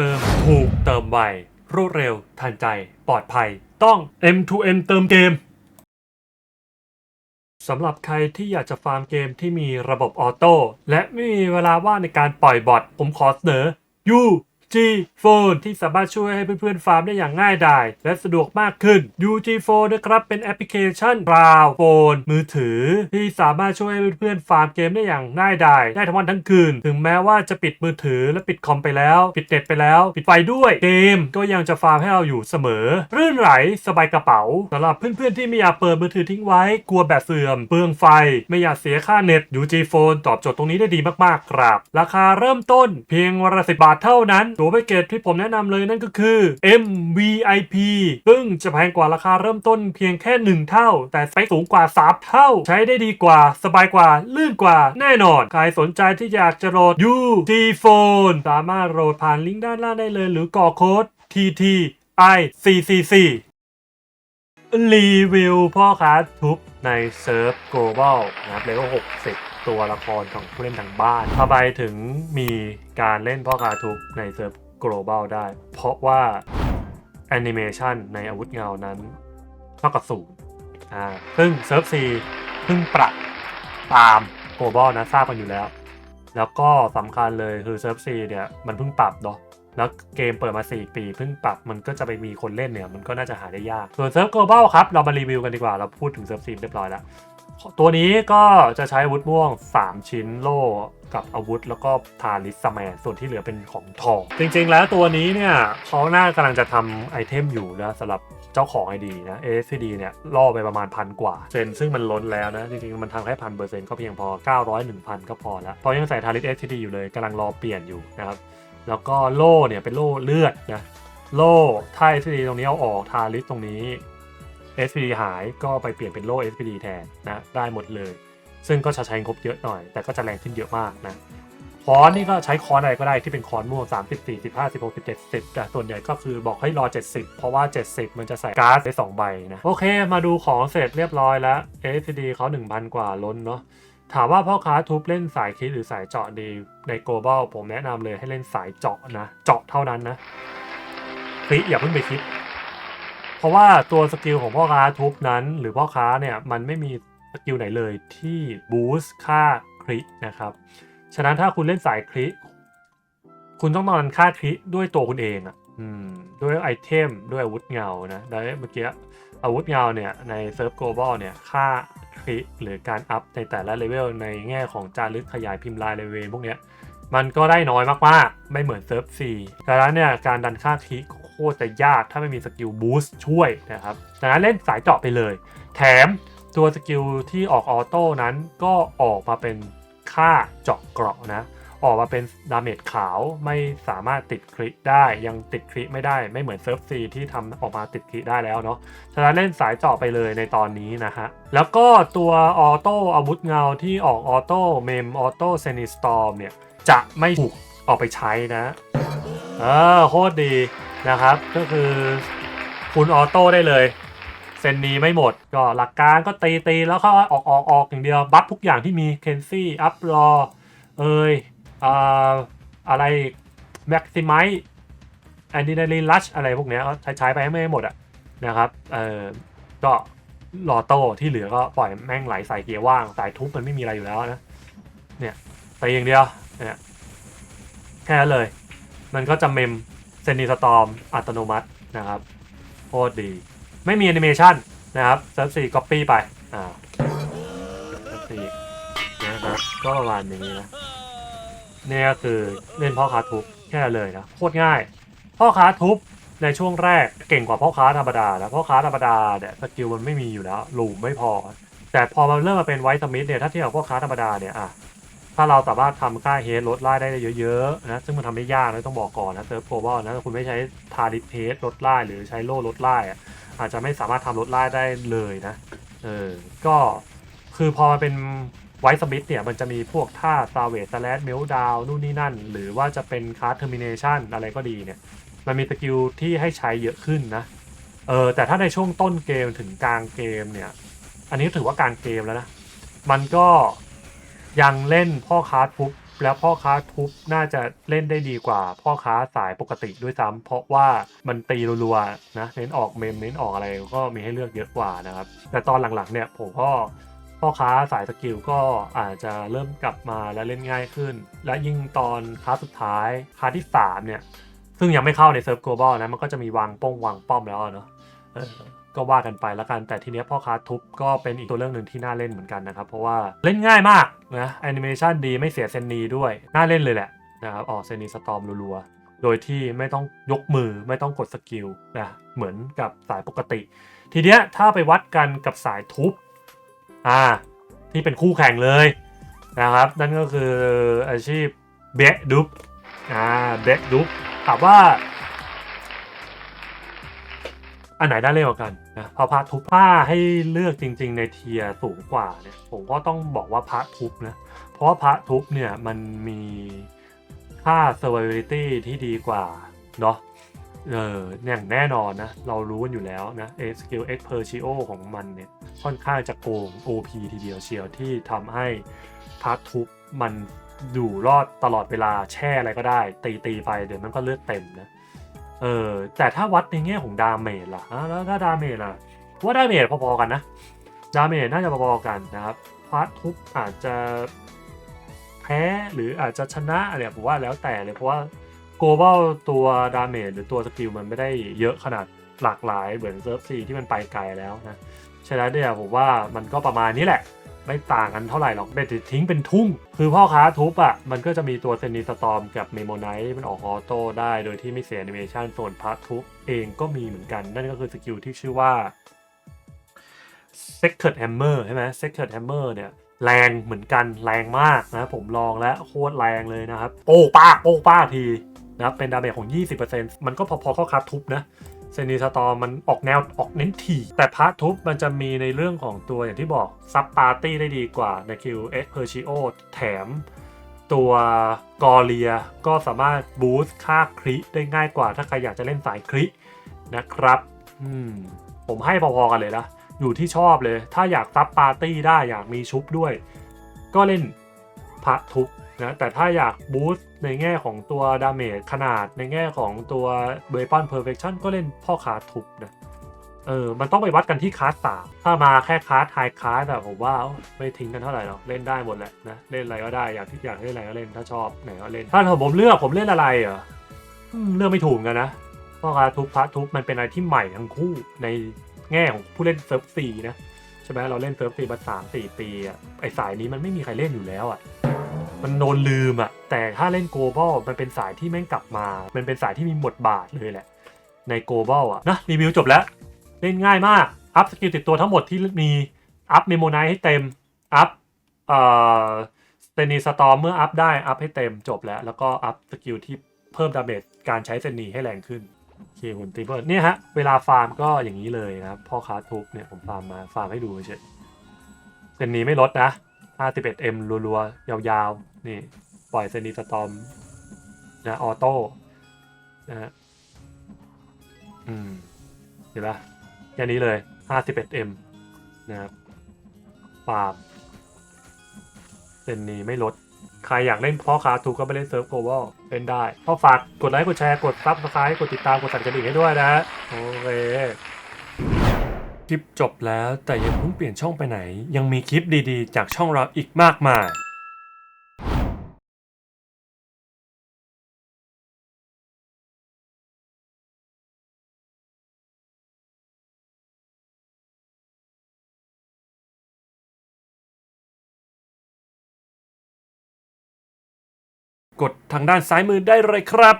เติมถูกเติมไวรวดเร็ว ทันใจ ปลอดภัย ต้อง M2M เติมเกมสำหรับใครที่อยากจะฟาร์มเกมที่มีระบบออโต้และไม่มีเวลาว่างในการปล่อยบอทผมขอเสนอ U UG Phone ที่สามารถช่วยให้เพื่อนๆฟาร์มได้อย่างง่ายดาย และสะดวกมากขึ้น UG Phone นะครับเป็นแอปพลิเคชันราวโฟนมือถือ ที่สามารถช่วยให้เพื่อนๆฟาร์มเกมได้อย่างง่ายดาย ได้ทั้งวันทั้งคืน ถึงแม้ว่าจะปิดมือถือและปิดคอมไปแล้ว ปิดเน็ตไปแล้ว ปิดไฟด้วยเกมก็ยังจะฟาร์มให้เราอยู่เสมอ รื่นไหลสบายกระเป๋าสำหรับเพื่อนๆที่ไม่อยากเปิดมือถือทิ้งไว้กลัวแบตเสื่อมเปลืองไฟ ไม่อยากเสียค่าเน็ต UG Phone ตอบโจทย์ตรงนี้ได้ดีมากๆครับ ราคาเริ่มต้นเพียงวันละสิบบาทเท่านั้นตัวแพ็กเกจที่ผมแนะนำเลยนั่นก็คือ MVIP ซึ่งจะแพงกว่าราคาเริ่มต้นเพียงแค่ 1 เท่า แต่สเปคสูงกว่า 3 เท่า ใช้ได้ดีกว่า สบายกว่า ลื่นกว่าแน่นอน ใครสนใจที่อยากจะโหลด UG Phone สามารถโหลดผ่านลิงก์ด้านล่างได้เลย หรือกรอกโค้ด TTICCC รีวิวพ่อค้าทุบในเซิร์ฟ global นะครับเลเวล60 ตัวละครของผู้เล่นทางบ้านทำไมถึงมีการเล่นพ่อคาทุบในเซิร์ฟ global ได้ เพราะว่าแอนิเมชันในอาวุธเงานั้นเท่ากับศูนย์อ่าซึ่งเซิร์ฟ C เพิ่งปรับตาม global นะทราบกันอยู่แล้ว แล้วก็สำคัญเลยคือเซิร์ฟ C เนี่ยมันเพิ่งปรับเนาะแล้วเกมเปิดมา 4 ปีเพิ่งปรับมันก็จะไปมีคนเล่นเนี่ย มันก็น่าจะหาได้ยาก ส่วนเซิร์ฟ global ครับ เรามารีวิวกันดีกว่า เราพูดถึงเซิร์ฟซีเรียบร้อยแล้ว ตัวนี้ก็จะใช้อาวุธม่วง 3 ชิ้นโล่กับอาวุธ แล้วก็ทาริสแมนส่วนที่เหลือเป็นของทอง จริงๆแล้วตัวนี้เนี่ยเขาหน่ากำลังจะทำไอเทมอยู่นะสำหรับเจ้าของ ID นะ ASCD เนี่ยล่อไปประมาณพันกว่าเซนซึ่งมันล้นแล้วนะ จริงๆ มันทำแค่พันเปอร์เซ็นต์ก็เพียงพอ 900 1,000 ก็พอแล้วเพราะยังใส่ทาริส ASCD อยู่เลยกำลังรอเปลี่ยนอยู่นะครับแล้วก็โล่เนี่ยเป็นโล่เลือดนะโล่ถ้า SPD ตรงนี้เอาออกทาลิสตรงนี้ SPD หายก็ไปเปลี่ยนเป็นโล่ SPD แทนนะได้หมดเลย ซึ่งก็จะใช้งบเยอะหน่อย แต่ก็จะแรงขึ้นเยอะมากนะคอนนี่ก็ใช้คอนอะไรก็ได้ที่เป็นคอนม่วง30 40 15 16 17 10แต่ส่วนใหญ่ก็คือบอกให้รอ 70 เพราะว่า 70 มันจะใส่การ์ดได้2ใบนะ โอเค มาดูของเสร็จเรียบร้อยแล้ว SPD เขา 1,000 กว่าล้นเนาะถามว่าพ่อค้าทุบเล่นสายคิดหรือสายเจาะดีใน global ผมแนะนำเลยให้เล่นสายเจาะนะ เจาะเท่านั้นนะคลิอย่าเพิ่งไปคิด เพราะว่าตัวสกิลของพ่อค้าทุบนั้น หรือพ่อค้าเนี่ยมันไม่มีสกิลไหนเลยที่บูสต์ค่าคลินะครับ ฉะนั้นถ้าคุณเล่นสายคลิคุณต้องนอนค่าคลิด้วยตัวคุณเองอะ่ะด้วยไอเทมด้วยอาวุธเงานะแล้วเมื่อกี้อาวุธเงาเนี่ยในเซิร์ฟ global เนี่ยค่าคลิหรือการอัพในแต่ละเลเวลในแง่ของจารึกขยายพิมพ์ลายเลเวลพวกเนี้ยมันก็ได้น้อยมากๆ ไม่เหมือนเซิร์ฟ C ดังนั้นเนี่ยการดันค่าคลิ คตรจะยากถ้าไม่มีสกิลบูสต์ช่วยนะครับดังนั้นเล่นสายเจาะไปเลย แถมตัวสกิลที่ออกออโต้นั้นก็ออกมาเป็นค่าเจาะเกราะนะ ออกมาเป็นดาเมจขาวไม่สามารถติดคริได้ยังติดคริไม่ได้ไม่เหมือนเซิร์ฟซีที่ทำออกมาติดคริได้แล้วเนาะฉะนั้นเล่นสายเจาะไปเลยในตอนนี้นะฮะ แล้วก็ตัวออโต้อาวุธเงาที่ออกออโต้เมมออโต้เซนิสตอมเนี่ยจะไม่ถูกออกไปใช้นะเออโคตรดี นะครับ ก็คือคุณออโต้ได้เลยเซนนี้ไม่หมด ก็หลักการก็ตีตีแล้วก็ออกออกออกอย่างเดียว บัฟทุกอย่างที่มีเคนซี่อัพรอเอยอ่าอะไรแม็กซิมัยแอนดินาลีลัชอะไรพวกเนี้ยก็ใช้ไปให้ไม่หมดอะนะครับเออก็รอโต้ที่เหลือก็ปล่อยแม่งไหลใส่เกียร์ว่างสายทุบมันไม่มีอะไรอยู่แล้วนะเนี่ยตีอย่างเดียวเนี่ยแค่เลย มันก็จะเมม เซนิสตอมอัตโนมัตินะครับโคตรดี ไม่มีแอนิเมชันนะครับเซิร์ฟสี่ก๊อปปี้ไป อ่าเซิร์ฟสี่นะครับก็ประมาณนี้นะเนี่ยก็คือเล่นพ่อค้าทุบแค่เลยนะโคตรง่าย พ่อค้าทุบในช่วงแรกเก่งกว่าพ่อค้าธรรมดาแล้วพ่อค้าธรรมดาเนี่ยสกิลมันไม่มีอยู่แล้วหลูมไม่พอ แต่พอมันเริ่มมาเป็นไวท์สมิธเนี่ยถ้าเทียบกับพ่อค้าธรรมดาเนี่ยอะ ถ้าเราสามารถทำค่าเฮดลดไล่ได้เยอะๆนะซึ่งมันทำได้ยากนะต้องบอกก่อนนะเซิร์ฟโกลบอลนะคุณไม่ใช้ทาริเฮดลดไล่หรือใช้โล่ลดไล่อาจจะไม่สามารถทำลดไล่ได้เลยนะเออก็คือพอมันเป็นไวท์สมิธเนี่ยมันจะมีพวกท่าซาเวสแลดเมลดาวนู่นนี่นั่น หรือว่าจะเป็นคาร์เทอร์มินเชันอะไรก็ดีเนี่ยมันมีสกิลที่ให้ใช้เยอะขึ้นนะเออแต่ถ้าในช่วงต้นเกมถึงกลางเกมเนี่ย อันนี้ถือว่ากลางเกมแล้วนะ มันก็ ยังเล่นพ่อค้าทุบแล้วพ่อค้าทุบน่าจะเล่นได้ดีกว่า พ่อค้าสายปกติด้วยซ้ำเพราะว่ามันตีรัวๆนะเน้นออกเมมเน้นออกอะไรก็มีให้เลือกเยอะกว่านะครับ แต่ตอนหลังๆเนี่ยผมก็พ่อค้าสายสกิลก็อาจจะเริ่มกลับมาและเล่นง่ายขึ้น และยิ่งตอนคลาสุดท้ายคลาที่สามเนี่ย ซึ่งยังไม่เข้าในเซิร์ฟ global นะมันก็จะมีวางป้องวางป้อมแล้วเนาะ ก็ว่ากันไปล้วกัน แต่ทีเนี้ยพ่อค้าทุบก็เป็นอีกตัวเรื่องหนึ่งที่น่าเล่นเหมือนกันนะครับ เพราะว่าเล่นง่ายมากนะแอนิเมชันดีไม่เสียเซนนีด้วย น่าเล่นเลยแหละนะครับออกเซนนีสตอมรัวๆ โดยที่ไม่ต้องยกมือไม่ต้องกดสกิลนะเหมือนกับสายปกติ ทีเนี้ยถ้าไปวัดกันกับสายทุบอ่าที่เป็นคู่แข่งเลยนะครับ นั่นก็คืออาชีพเบะดุบอ่าเบะดุบถามว่า อันไหนได้เล่นกว่ากันนะพระพระทุบถ้าให้เลือกจริง ๆ ในเทียสูงกว่าเนี่ยผมก็ต้องบอกว่าพระทุบนะเพราะพระทุบเนี่ยมันมีค่า survivability ที่ดีกว่าเนาะเอออย่างแน่นอนนะ เรารู้กันอยู่แล้วนะเอสกิลเอ็กเพอร์ชิโอของมันเนี่ย ค่อนข้างจะโกง OP ทีเดียวเชียวที่ทำให้พาร์ททุบมันอยู่รอดตลอดเวลาแช่อะไรก็ได้ ตีตีไปเดี๋ยวมันก็เลือดเต็มนะ เออแต่ถ้าวัดในแง่ของดาเมจล่ะแล้วถ้าดาเมจล่ะว่าดาเมจพอๆกันนะ ดาเมจน่าจะพอๆกันนะครับพาร์ททุบอาจจะแพ้หรืออาจจะชนะอะไรผมว่าแล้วแต่เลยเพราะว่า global ตัวดาเมจหรือตัวสกิลมันไม่ได้เยอะขนาดหลากหลายเหมือนเซิร์ฟซีที่มันไปไกลแล้วนะฉะนั้นเนี่ยผมว่ามันก็ประมาณนี้แหละ ไม่ต่างกันเท่าไหร่หรอกเป็นทิ้งเป็นทุ่ง คือพ่อค้าทุบอะ มันก็จะมีตัวเซนิสตอมกับเมโมไนท์มันออกออโต้ได้โดยที่ไม่เสียแอนิเมชันส่วนพาร์ททุบเองก็มีเหมือนกัน นั่นก็คือสกิลที่ชื่อว่า Secret Hammer ใช่ไหม Secret Hammer เนี่ยแรงเหมือนกันแรงมากนะผมลองแล้วโคตรแรงเลยนะครับ โป้ป้าโป้ป้าทีนะครับเป็นดาเมจของ 20%มันก็พอๆเข้าคับทุบนะ เซนิสตอมมันออกแนวออกเน้นถี่ แต่พาร์ททุบมันจะมีในเรื่องของตัวอย่างที่บอกซับปาร์ตี้ได้ดีกว่าในคิวเอ็กเพอร์ชิโอแถมตัวกอเลียก็สามารถบูสต์ค่าคริได้ง่ายกว่าถ้าใครอยากจะเล่นสายครินะครับอืมผมให้พอๆกันเลยนะ อยู่ที่ชอบเลย ถ้าอยากซับปาร์ตี้ได้อยากมีชุบด้วย ก็เล่น พระทุบนะแต่ถ้าอยากบูสต์ในแง่ของตัวดาเมจขนาดในแง่ของตัวเบปอนเพอร์เฟคชั่นก็เล่นพ่อคาทุบนะเออ มันต้องไปวัดกันที่คลาสสามถ้ามาแค่คลาสไฮคลาสแบบผมว่าไม่ทิ้งกันเท่าไหร่หรอก เล่นได้หมดแหละนะ เล่นอะไรก็ได้ อยากที่อยากเล่นอะไรก็เล่น ถ้าชอบไหนก็เล่น ถ้าผมเลือกผมเล่นอะไรเหรอเลือกไม่ถูกกันนะพ่อคาทุบพระทุบมันเป็นอะไรที่ใหม่ทั้งคู่ในแง่ของผู้เล่นเซิร์ฟซีนะ ใช่ไหมเราเล่นเซิร์ฟซีมาสามสี่ปีอะไอสายนี้มันไม่มีใครเล่นอยู่แล้วอะ มันโดนลืมอะแต่ถ้าเล่นโกลบอลมันเป็นสายที่แม่งกลับมา มันเป็นสายที่มีบทบาทเลยแหละ ในโกลบอลอะนะรีวิวจบแล้ว เล่นง่ายมาก อัพสกิลติดตัวทั้งหมดที่มีอัพเมโมไนให้เต็ม อัพเอ่อสเตนีสตอมเมื่ออัพได้อัพให้เต็มจบแล้ว แล้วก็อัพสกิลที่เพิ่มดาเมจการใช้เซนีให้แรงขึ้นโอเคหุ่นตีเบิร์เนี่ยฮะ เวลาฟาร์มก็อย่างนี้เลยนะครับพ่อค้าทุบเนี่ยผมฟาร์มมาฟาร์มให้ดูเฉยเซนีไม่ลดนะ 51M รัวๆ ยาวๆ นี่ ปล่อยเซนนีสตอมนะออโต้นะฮะอืม เห็นปะแค่นี้เลย 51M นะครับฟาร์มเซนนีไม่ลด ใครอยากเล่นพ่อค้าถูกก็ไปเล่นเซิร์ฟโกลบอลเล่นได้ก็ฝากกดไลค์กดแชร์กดซับสไครต์กดติดตามกดสั่นกระดิ่งให้ด้วยนะฮะโอเค คลิปจบแล้วแต่ยังเพิ่งเปลี่ยนช่องไปไหน ยังมีคลิปดีๆ จากช่องเราอีกมากมายกดทางด้านซ้ายมือได้เลยครับ